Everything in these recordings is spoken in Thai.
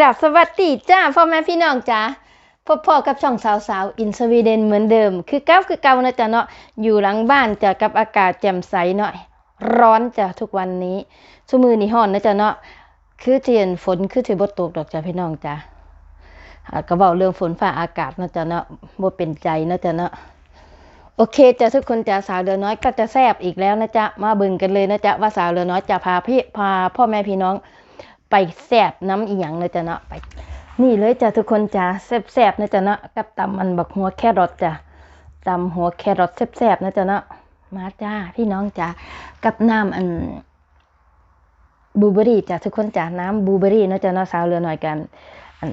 กราบสวัสดีจ้าพ่อแม่พี่น้องจ้าพบพ่อกับช่องสาวสาวๆอินสวีเดนเหมือนเดิม คือเก้าคือเก่านะจ๊ะเนาะอยู่หลังบ้านจ้ะกับอากาศแจ่มใสหน่อย ร้อนจ้ะทุกวันนี้สมือนี่ฮ้อนนะจ๊ะเนาะคือเทียนฝนคือถือบตกดอกจ้ะพี่น้องจ้าก็เว้าเรื่องฝนฟ้าอากาศนะจ๊ะเนาะบ่เป็นใจนะจ๊ะเนาะโอเคจ้ะทุกคนจ้ะสาวเรือน้อยก็จะแซบอีกแล้วนะจ๊ะมาบิ่งกันเลยนะจ๊ะว่าสาวเรือน้อยจะพาพี่พาพ่อแม่พี่น้อง ไปแซบน้ำอีหยังนะจ๊ะเนาะไป นี่เลยจ้ะทุกคนจ้ะแซบๆนะจ๊ะเนาะกับตำมันบักหัวแครอทจ้ะตำหัวแครอทแซบๆนะจ๊ะเนาะมาจ้าพี่น้องจ้ะกับน้ำอันบูเบอรี่จ้ะทุกคนจ้ะน้ำบูเบอรี่นะจ๊ะเนาะสาวเรือหน้อยกันอัน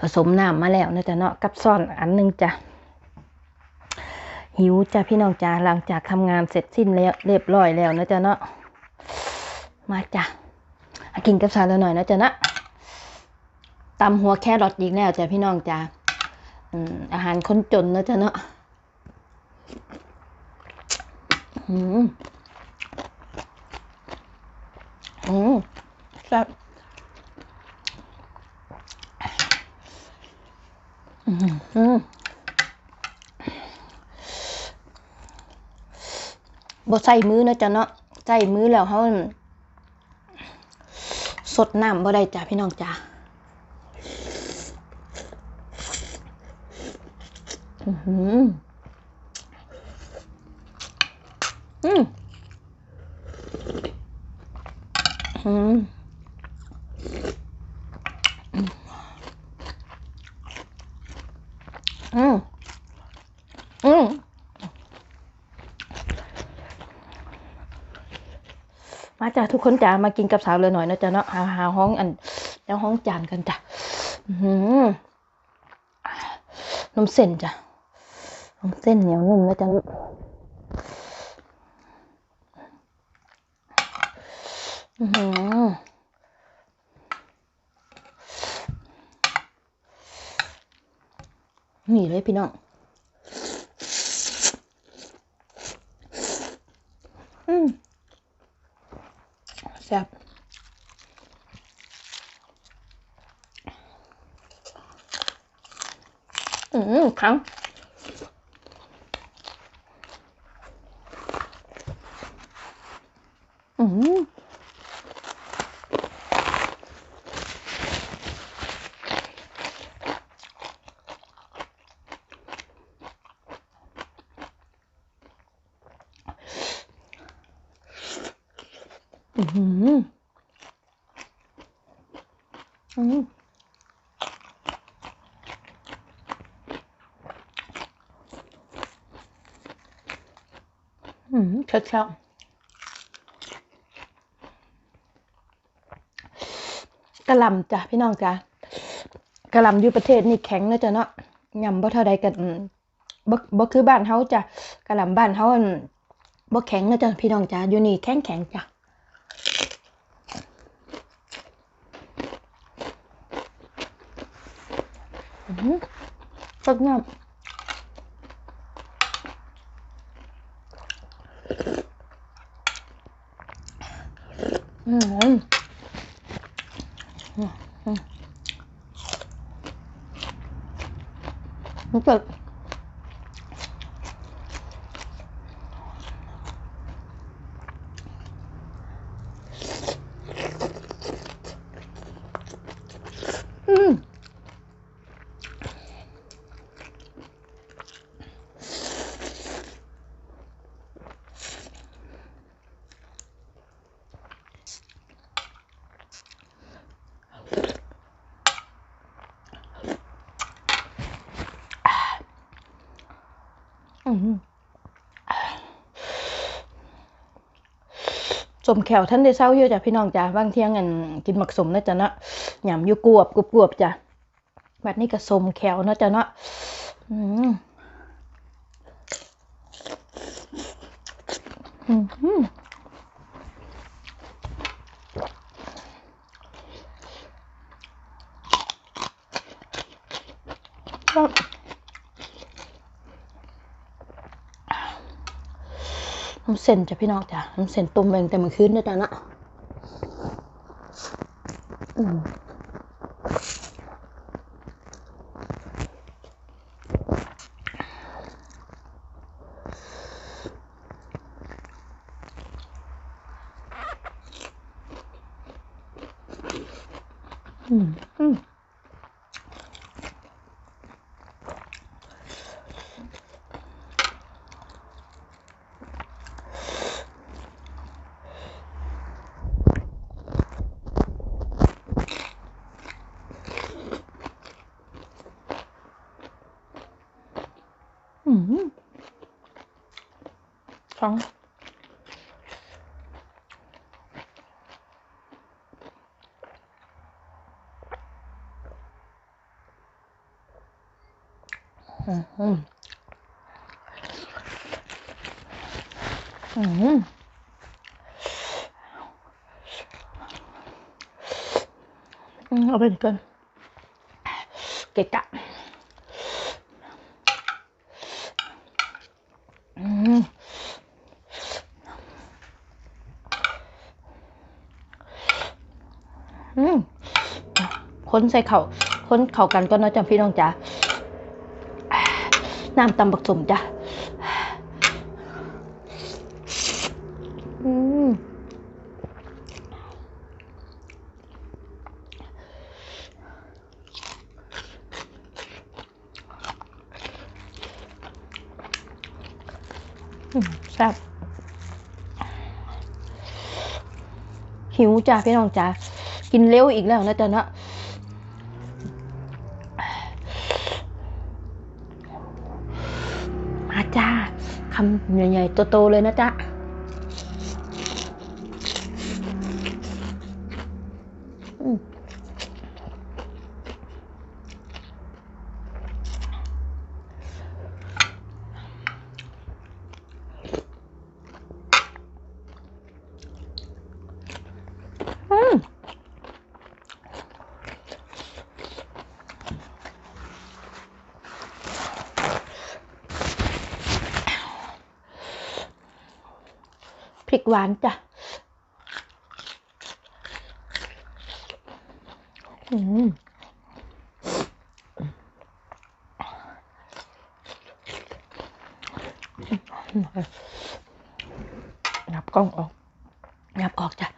ผสมน้ำมาแล้วนะจ๊ะเนาะกับซ่อนอันหนึงจ้ะหิวจ้ะพี่น้องจ้าหลังจากทำงานเสร็จสิ้นแล้วเรียบร้อยแล้วนะจ๊ะเนาะมาจ้ะมา กินกับสาล้วหน่อยนะจ๊ะนะตำหัวแครอทอีกแล้วจ้ะพี่น้องจ้าอืมอาหารคนจนนะจ๊ะเนาะอืมอืมแซ่บอืมอืมบ่ใส่มือนะจ๊ะเนาะใส่มือแล้วเขา สดน้ำบ่ได้จ้ะพี่น้องจ้ะอือหืออืมอืมอืมอืม มาจ้ะทุกคนจ้ามากินกับสาวเลยหน่อยนะจ๊ะเนาะหาหาห้องอันแล้วห้องจานกันจ้ะอื้อหือนมเส้นจ้ะนมเส้นเหนียวนุ่มนะจ๊ะอือหือนี่เลยพี่น้องอืม แซ่บอืมครั้งอืมอืมอืม อืมเช้าๆกะหล่ำจ้ะพี่น้องจ้ะกะหล่ำอยู่ประเทศนี่แข็งนะจ๊ะเนาะยำบ่เท่าใดกันบ่บ่คือบ้านเฮาจ้ะกะหล่ำบ้านเฮานบ่แข็งนะจ๊ะพี่น้องจ้ะอยู่นี่แข็งแข็งจ้ะสดงามอืมอืมมันเกิดอืม อืม สมแขวท่านได้เศร้าอยู่จ้ะพี่น้องจ้ะบางเที่ยงอันกินหมักสมนะจ๊ะเนาะ หยำอยู่กวบกวบกวบจ้ะบัดนี้ก็สมแขวเนาะจ๊ะเนาะอืมอืมน้ำเส้นจ้ะพี่น้องจ้ะน้ำเส้นต้มเองแต่มื่อคืนเนี่ยจ้ะนะอืม อืมอืมอืม สองอืมอืมอืมอืมเอาไปก่อนเกะกะอืมอืม คนใส่เข่าคนเข่ากันก็น้อยจังพี่น้องจ๋าน้ำตำบักสมจ้ะอืมแซ่บหิวจ้ะพี่น้องจ๋า กินเร็วอีกแล้วนะจ๊ะเนาะมาจ้าคำใหญ่ๆโตๆเลยนะจ๊ะ กหวานจ้ะอืมนับกล้องออกนับออกจ้ะ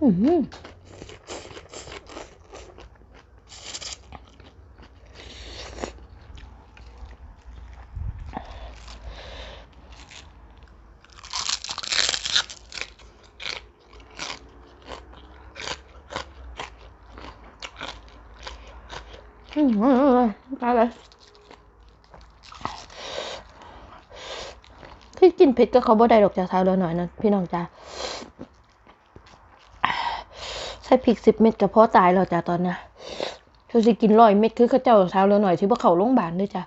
อืม อืมอืมอืมอะไรที่กินเผ็ดก็เขาบ่ได้ดอกจ้าเท้าแล้วหน่อยนะพี่น้องจ้าใส่พริกสิบเม็ดก็พอตายแล้วจ้าตอนนี้ยเขาสิกินร้อยเม็ดคือเขาเจ้าเท้าแล้วหน่อยที่ว่เขาโรงพยาบาลด้วยจ้า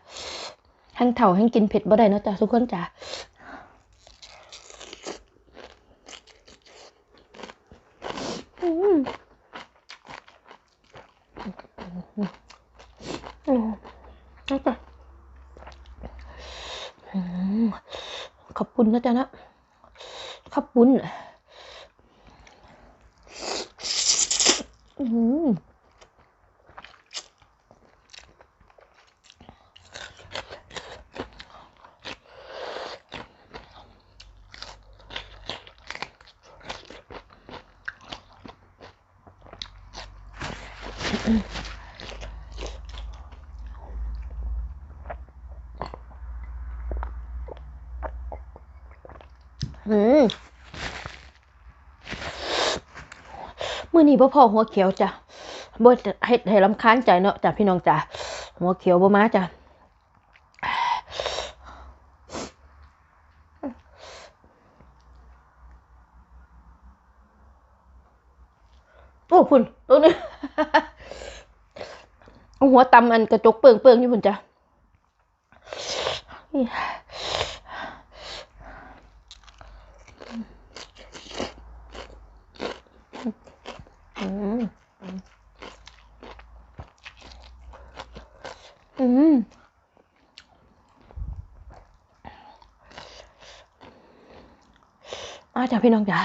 ทั้งเถ่าทั้งกินเผ็ดบ่ได้นะจ้าทุกคนจ้าอืมอืมแล้วก็อืม ปุ้นนะจะนะข้าวปุ้นอืมอืม มื้อนี้บ่พอหัวเขียวจ้ะบ่เฮ็ดให้รำคาญใจเนาะจ้ะพี่น้องจ้ะหัวเขียวบ่มาจ้ะโอ้คุณตรงนี้หัวตำอันกระจกเปิงเปิงอยู่พุ่นจ้ะ อืมอืม มาจ้ะพี่น้องจ๋า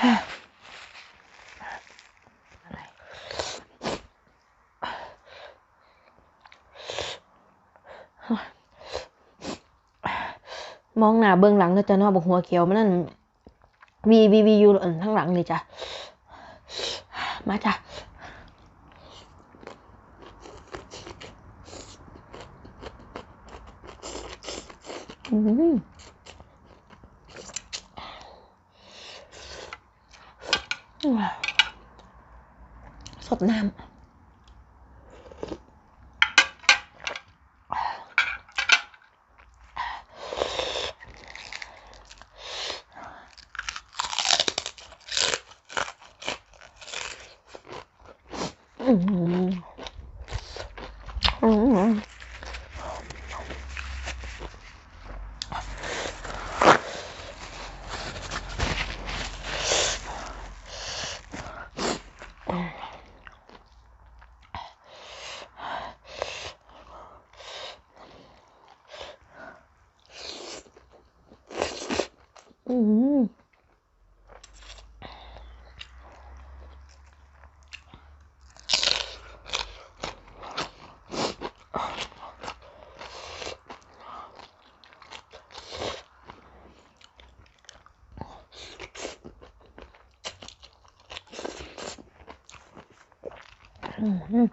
อะมองหน้าเบื้องหลังแล้วจะนอกบอกหัวเขียวมันนั่นวีวีวีอยู่อันข้งหลังเลยจ้ะมาจ้ะอืม สดน้ำ อืมอืมอืม อืม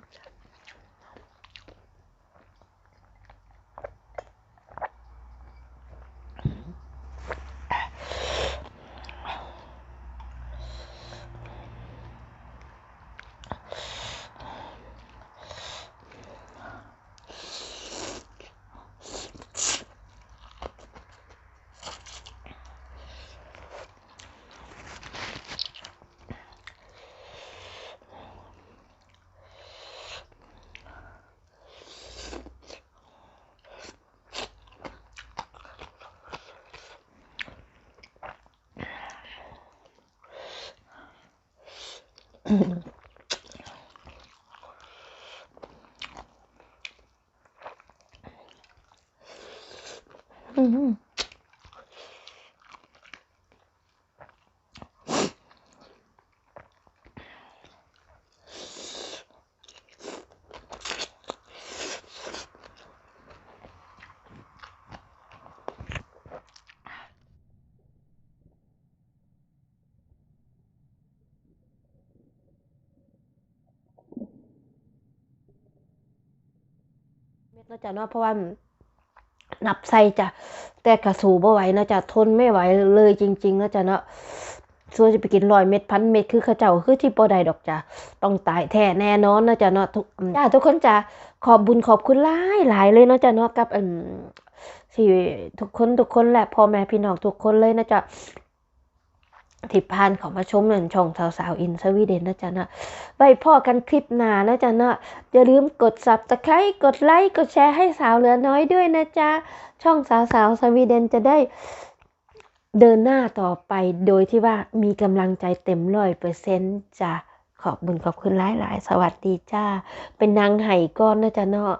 อื นะจ้ะเนาะเพราะว่านับใส่จ้ะแต่กระสูบ่ไหวนะจ้ะทนไม่ไหวเลยจริงๆนะจ้ะเนาะส่วนจะไปกินร้อยเม็ดพันเม็ดคือเขาเจ้าคือที่บ่ได้ดอกจ้ะต้องตายแท้แน่นอนนะจ้ะเนาะทุกจ้าทุกคนจ้ะขอบบุญขอบคุณหลายหลายเลยนะจ้ะเนาะกับอืมที่ทุกคนทุกคนแหละพ่อแม่พี่น้องทุกคนเลยนะจ๊ะ ที่ผ่านเขามาชมเหมือนช่องสาวๆอินสวีเดนนะจ๊ะนะไว้พ่อกันคลิปหน้านะจ๊ะนะอย่าลืมกด subscribe กดไลค์กดแชร์ให้สาวเหลือน้อยด้วยนะจ๊ะช่องสาวสาวสวีเดนจะได้เดินหน้าต่อไปโดยที่ว่ามีกำลังใจเต็มร้อยเปอร์เซ็นต์จ้ะขอบบุญขอบคุณหลายๆ สวัสดีจ้า เป็นนางไห่ก้อนนะจ๊ะเนาะ